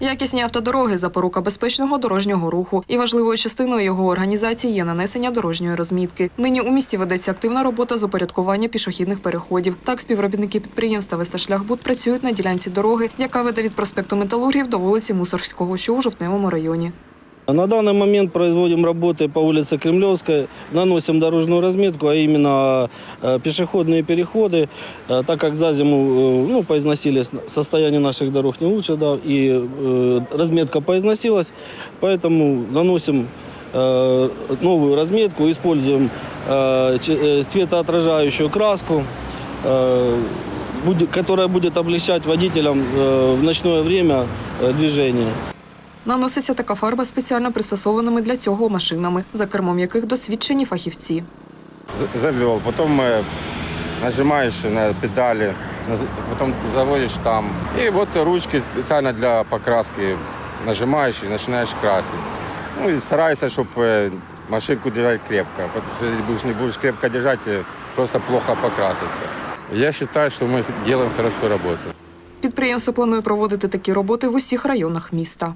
Якісні автодороги запорука безпечного дорожнього руху, і важливою частиною його організації є нанесення дорожньої розмітки. Нині у місті ведеться активна робота з упорядкування пішохідних переходів. Так, співробітники підприємства Весташляхбуд працюють на ділянці дороги, яка веде від проспекту Металургів до вулиці Мусорського, що у жовтневому районі. На данный момент производим работы по улице Кремлевской, наносим дорожную разметку, а именно э, пешеходные переходы, э, так как за зиму э, ну, поизносились, состояние наших дорог не лучше, да, и э, разметка поизносилась, поэтому наносим э, новую разметку, используем э, че- э, светоотражающую краску, э, будет- которая будет облегчать водителям э, в ночное время э, движение. Наноситься така фарба спеціально пристосованими для цього машинами, за кермом яких досвідчені фахівці. з- завел, потом э, нажимаешь на педали, наз- потом заводишь там. И вот ручки специально для покраски нажимаешь и начинаешь красить. Ну и старайся, чтобы машинку держать крепко. Потому что если будешь, не будешь крепко держать, э, просто плохо покрасишься. Я считаю, что мы делаем хорошую работу. Підприємство планує проводити такі роботи в усіх районах міста.